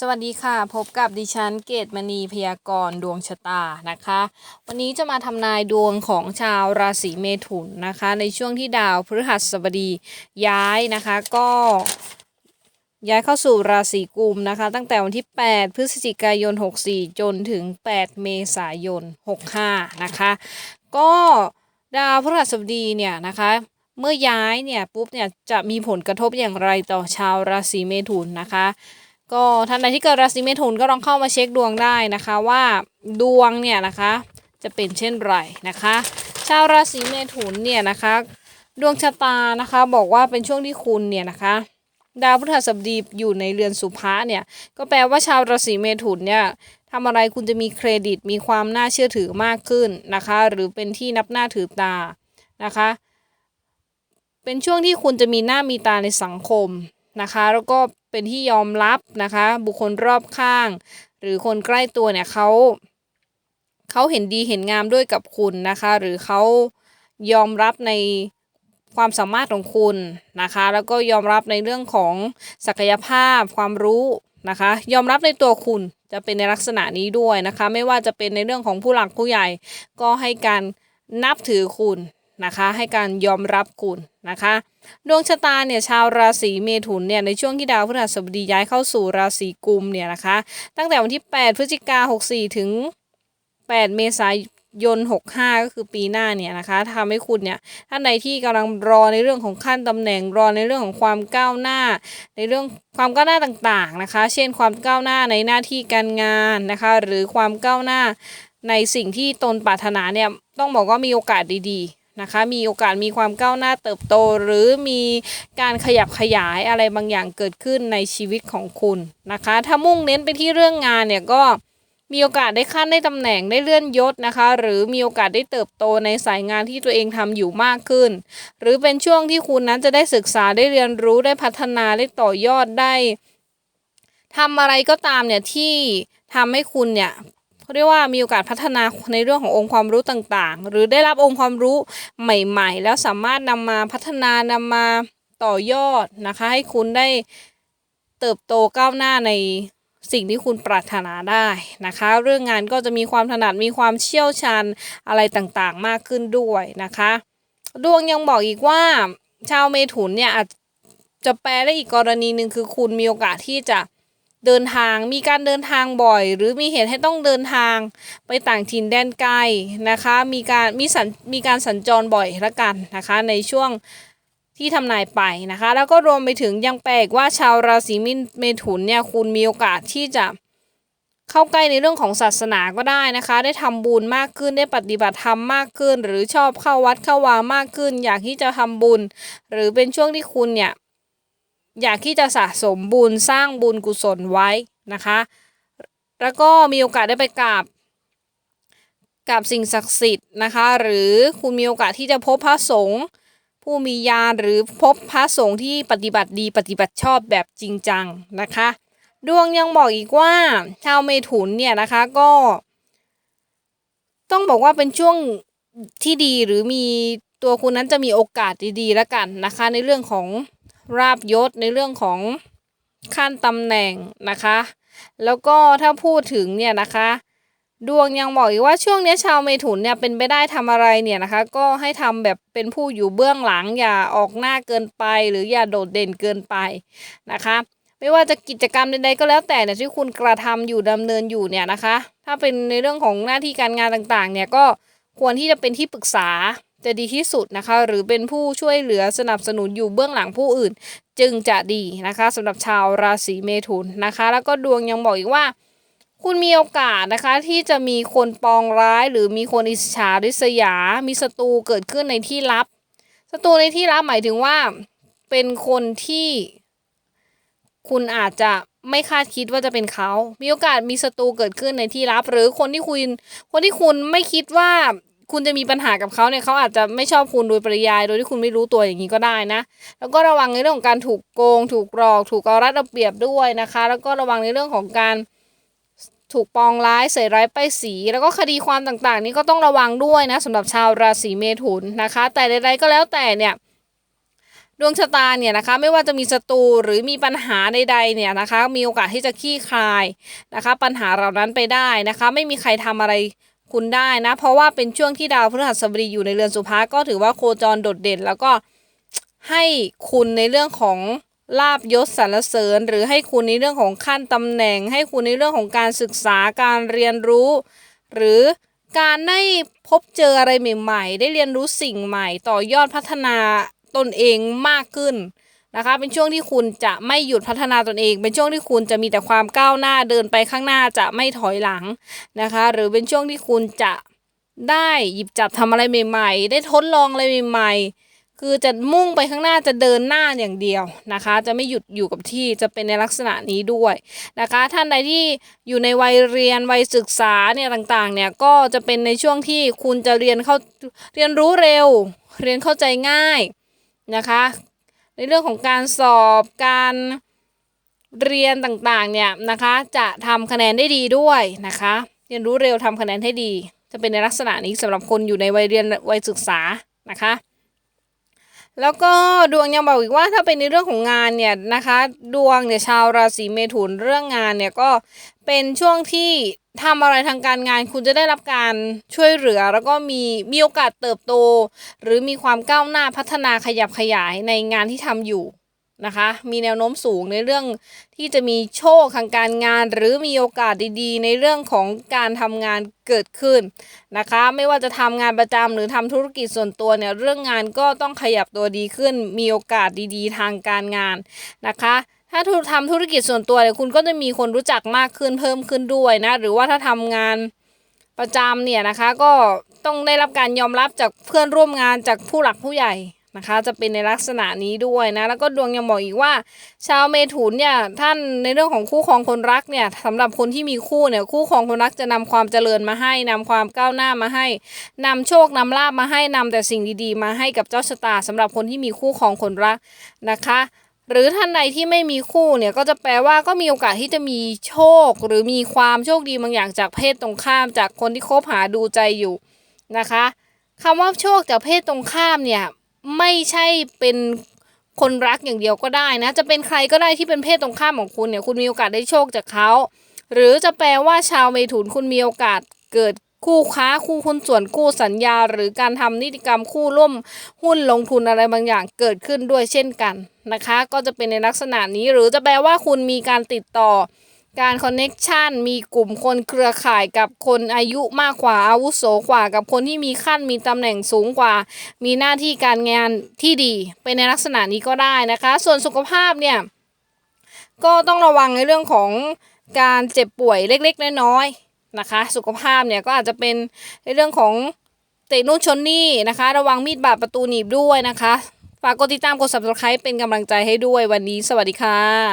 สวัสดีค่ะ พบกับดิฉันเกตมณีพยากรณ์ดวงชะตานะคะ วันนี้จะมาทำนายดวงของชาวราศีเมถุนนะคะ ในช่วงที่ดาวพฤหัสบดีย้ายนะคะก็ย้ายเข้าสู่ราศีกุมนะคะ ตั้งแต่วันที่ 8 พฤศจิกายน 64 จนถึง 8 เมษายน 65 นะคะ ก็ดาวพฤหัสบดีเนี่ยนะคะเมื่อย้ายเนี่ยปุ๊บเนี่ยจะมีผลกระทบอย่างไรต่อชาวราศีเมถุนนะคะ ก็ท่านใดที่เกิดราศีเมถุนก็ลองเข้ามาเช็คดวงได้นะคะว่าดวงเนี่ยนะคะจะเป็นเช่นไรนะคะ ชาวราศีเมถุนเนี่ยนะคะ ดวงชะตานะคะบอกว่าเป็นช่วงที่คุณเนี่ยนะคะดาวพฤหัสบดีอยู่ในเรือนสุภะเนี่ย ก็แปลว่าชาวราศีเมถุนเนี่ยทำอะไรคุณจะมีเครดิตมีความน่าเชื่อถือมากขึ้นนะคะ หรือเป็นที่นับหน้าถือตานะคะ เป็นช่วงที่คุณจะมีหน้ามีตาในสังคมนะคะ แล้วก็ เป็นที่ยอมรับนะคะ บุคคลรอบข้าง หรือคนใกล้ตัวเนี่ยเขาเขาเห็นดีเห็นงามด้วยกับคุณนะคะ หรือเขายอมรับในความสามารถของคุณนะคะ แล้วก็ยอมรับในเรื่องของศักยภาพ ความรู้นะคะ ยอมรับในตัวคุณจะเป็นในลักษณะนี้ด้วยนะคะ ไม่ว่าจะเป็นในเรื่องของผู้หลักผู้ใหญ่ก็ให้การนับถือคุณ นะคะ ให้การยอมรับคุณนะคะ ดวงชะตาเนี่ยชาวราศีเมถุนเนี่ยในช่วงที่ดาวพฤหัสบดีย้ายเข้าสู่ราศีกุมเนี่ยนะคะ ตั้งแต่วันที่ 8 พฤศจิกา64 ถึง 8 เมษายน65 ก็คือปีหน้าเนี่ยนะคะทำให้คุณเนี่ยท่านใดที่กำลังรอในเรื่องของขั้นตำแหน่งรอในเรื่องของความก้าวหน้า ในเรื่องความก้าวหน้าต่างๆนะคะ เช่นความก้าวหน้าในหน้าที่การงานนะคะ หรือความก้าวหน้าในสิ่งที่ตนปรารถนาเนี่ยต้องบอกว่ามีโอกาสดีๆ นะคะ มีโอกาสมีความก้าวหน้าเติบโต หรือมีการขยับขยายอะไรบางอย่างเกิดขึ้นในชีวิตของคุณนะคะ ถ้ามุ่งเน้นไปที่เรื่องงานเนี่ยก็มีโอกาสได้ขั้นได้ตำแหน่งได้เลื่อนยศนะคะ หรือมีโอกาสได้เติบโตในสายงานที่ตัวเองทำอยู่มากขึ้น หรือเป็นช่วงที่คุณนั้นจะได้ศึกษาได้เรียนรู้ได้พัฒนาได้ต่อยอดได้ทำอะไรก็ตามเนี่ยที่ทำให้คุณเนี่ย เรียกว่ามีโอกาสพัฒนาในเรื่องขององค์ความรู้ต่างๆ หรือได้รับองค์ความรู้ใหม่ ๆ แล้วสามารถนำมาพัฒนานำมาต่อยอดนะคะ ให้คุณได้เติบโตก้าวหน้าในสิ่งที่คุณปรารถนาได้นะคะ เรื่องงานก็จะมีความถนัดมีความเชี่ยวชาญอะไรต่างๆ มากขึ้นด้วยนะคะ ดวงยังบอกอีกว่าชาวเมถุนเนี่ยอาจจะแปลได้อีกกรณีหนึ่งคือคุณมีโอกาสที่จะ เดินทาง มีการเดินทางบ่อย หรือมีเหตุให้ต้องเดินทางไปต่างถิ่นแดนไกลนะคะ มีการมีสัญมีการสัญจรบ่อยละกันนะคะ ในช่วงที่ทำนายไปนะคะ แล้วก็รวมไปถึงยังแปลกว่าชาวราศีเมถุนเนี่ยคุณมีโอกาสที่จะเข้าใกล้ในเรื่องของศาสนาก็ได้นะคะ ได้ทำบุญมากขึ้นได้ปฏิบัติธรรมมากขึ้น หรือชอบเข้าวัดเข้าวามากขึ้น อยากที่จะทำบุญ หรือเป็นช่วงที่คุณเนี่ย อยากที่จะสะสมบุญสร้างบุญกุศลไว้นะคะ แล้วก็มีโอกาสได้ไปกราบกับสิ่งศักดิ์สิทธิ์นะคะ หรือคุณมีโอกาสที่จะพบพระสงฆ์ผู้มีญาณหรือพบพระสงฆ์ที่ปฏิบัติดีปฏิบัติชอบแบบจริงจังนะคะ ดวงยังบอกอีกว่าชาวเมถุนเนี่ยนะคะก็ ต้องบอกว่าเป็นช่วงที่ดีหรือมีตัวคุณนั้นจะมีโอกาสดีๆแล้วกันนะคะ ในเรื่องของ ราบยศในเรื่องของขั้นตำแหน่งนะคะ แล้วก็ถ้าพูดถึงเนี่ยนะคะ ดวงยังบอกอีกว่าช่วงนี้ชาวเมถุนเนี่ยเป็นไปได้ทำอะไรเนี่ยนะคะ ก็ให้ทำแบบเป็นผู้อยู่เบื้องหลังอย่าออกหน้าเกินไป หรืออย่าโดดเด่นเกินไปนะคะไม่ว่าจะกิจกรรมใดๆก็แล้วแต่เนี่ยที่คุณกระทำอยู่ดำเนินอยู่เนี่ยนะคะ ถ้าเป็นในเรื่องของหน้าที่การงานต่างๆ เนี่ยก็ควรที่จะเป็นที่ปรึกษา จะดีที่สุดนะคะ หรือเป็นผู้ช่วยเหลือสนับสนุนอยู่เบื้องหลังผู้อื่น จึงจะดีนะคะสำหรับชาวราศีเมถุนนะคะ แล้วก็ดวงยังบอกอีกว่าคุณมีโอกาสนะคะที่จะมีคนปองร้ายหรือมีคนอิจฉาริษยา มีศัตรูเกิดขึ้นในที่ลับศัตรูในที่ลับหมายถึงว่าเป็นคนที่ คุณอาจจะไม่คาดคิดว่าจะเป็นเขา มีโอกาสมีศัตรูเกิดขึ้นในที่ลับ หรือคนที่คุณ คนที่คุณไม่คิดว่า คุณจะมีปัญหากับเขาเนี่ยเขาอาจจะไม่ชอบคุณโดยปริยาย โดยที่คุณไม่รู้ตัวอย่างนี้ก็ได้นะ แล้วก็ระวังในเรื่องของการถูกโกง ถูกหลอก ถูกเอารัดเอาเปรียบด้วยนะคะ แล้วก็ระวังในเรื่องของการถูกปองร้ายใส่ร้ายป้ายสี แล้วก็คดีความต่างๆ นี้ก็ต้องระวังด้วยนะสำหรับชาวราศีเมถุนนะคะ แต่ใดๆก็แล้วแต่เนี่ยดวงชะตาเนี่ยนะคะไม่ว่าจะมีศัตรูหรือมีปัญหาใดๆเนี่ยนะคะมีโอกาสที่จะขี้คลายนะคะ ปัญหาเหล่านั้นไปได้นะคะ ไม่มีใครทำอะไร คุณได้นะ เพราะว่าเป็นช่วงที่ดาวพฤหัสบดีอยู่ในเรือนสุภาก็ถือว่าโคจรโดดเด่น แล้วก็ให้คุณในเรื่องของลาบยศสรรเสริญ หรือให้คุณในเรื่องของขั้นตำแหน่ง ให้คุณในเรื่องของการศึกษาการเรียนรู้ หรือการได้พบเจออะไรใหม่ ๆ ได้เรียนรู้สิ่งใหม่ ต่อยอดพัฒนาตนเองมากขึ้น นะคะ เป็นช่วงที่คุณจะไม่หยุดพัฒนาตนเอง เป็นช่วงที่คุณจะมีแต่ความก้าวหน้าเดินไปข้างหน้าจะไม่ถอยหลังนะคะ หรือเป็นช่วงที่คุณจะได้หยิบจับทำอะไรใหม่ๆ ได้ทดลองอะไรใหม่ๆ คือจะมุ่งไปข้างหน้าจะเดินหน้าอย่างเดียวนะคะ จะไม่หยุดอยู่กับที่จะเป็นในลักษณะนี้ด้วยนะคะ ท่านใดที่อยู่ในวัยเรียนวัยศึกษาเนี่ยต่างๆ เนี่ยก็จะเป็นในช่วงที่คุณจะเรียนเข้าเรียนรู้เร็ว เรียนเข้าใจง่ายนะคะ ในเรื่องของการสอบการเรียนต่างๆเนี่ยนะคะจะทำคะแนนได้ดีด้วยนะคะเรียนรู้เร็วทำคะแนนให้ดี จะเป็นในลักษณะนี้สำหรับคนอยู่ในวัยเรียนวัยศึกษานะคะ แล้วก็ดวงยังบอกอีกว่าถ้าเป็นในเรื่องของงานเนี่ยนะคะ ดวงเนี่ยชาวราศีเมถุนเรื่องงานเนี่ยก็เป็นช่วงที่ทำอะไรทางการงานคุณจะได้รับการช่วยเหลือ แล้วก็มีมีโอกาสเติบโต หรือมีความก้าวหน้าพัฒนาขยับขยายในงานที่ทำอยู่ นะคะ มีแนวโน้มสูงในเรื่องที่จะมีโชคทางการงาน หรือมีโอกาสดีๆ ในเรื่องของการทำงานเกิดขึ้นนะคะ ไม่ว่าจะทำงานประจำหรือทำธุรกิจส่วนตัวเนี่ยเรื่องงานก็ต้องขยับตัวดีขึ้น มีโอกาสดีๆ ทางการงานนะคะถ้าทำธุรกิจส่วนตัวเนี่ยคุณก็จะมีคนรู้จักมากขึ้นเพิ่มขึ้นด้วยนะ หรือว่าถ้าทำงานประจำเนี่ยนะคะ ก็ต้องได้รับการยอมรับจากเพื่อนร่วมงานจากผู้หลักผู้ใหญ่ นะคะ จะเป็นในลักษณะนี้ด้วยนะ แล้วก็ดวงยังบอกอีกว่า ชาวเมถุนเนี่ยท่านในเรื่องของคู่ครองคนรักเนี่ยสำหรับคนที่มีคู่เนี่ยคู่ครองคนรักจะนำความเจริญมาให้นำความก้าวหน้ามาให้นำโชคนำลาบมาให้นำแต่สิ่งดีๆ มาให้กับเจ้าชะตาสำหรับคนที่มีคู่ครองคนรักนะคะหรือท่านใดที่ไม่มีคู่เนี่ยก็จะแปลว่าก็มีโอกาสที่จะมีโชค หรือมีความโชคดีบางอย่างจากเพศตรงข้ามจากคนที่คบหาดูใจอยู่นะคะคำว่าโชคจากเพศตรงข้ามเนี่ย ไม่ใช่เป็นคนรักอย่างเดียวก็ได้นะ จะเป็นใครก็ได้ที่เป็นเพศตรงข้ามของคุณเนี่ย คุณมีโอกาสได้โชคจากเขา หรือจะแปลว่าชาวเมถุนคุณมีโอกาสเกิดคู่ค้าคู่หุ้นส่วนคู่สัญญา หรือการทำนิติกรรมคู่ร่วมหุ้นลงทุนอะไรบางอย่างเกิดขึ้นด้วยเช่นกันนะคะ ก็จะเป็นในลักษณะนี้หรือจะแปลว่าคุณมีการติดต่อ การคอนเน็กชันมีกลุ่มคนเครือข่ายกับคนอายุมากกว่าอาวุโสกว่ากับคนที่มีขั้นมีตำแหน่งสูงกว่า มีหน้าที่การงานที่ดีเป็นในลักษณะนี้ก็ได้นะคะ ส่วนสุขภาพเนี่ยก็ต้องระวังในเรื่องของการเจ็บป่วยเล็กๆ น้อยๆนะคะ สุขภาพเนี่ยก็อาจจะเป็นในเรื่องของเตะนู่นชนนี่นะคะ ระวังมีดบาดประตูหนีบด้วยนะคะ ฝากกดติดตามกด subscribe เป็นกำลังใจให้ด้วยวันนี้ สวัสดีค่ะ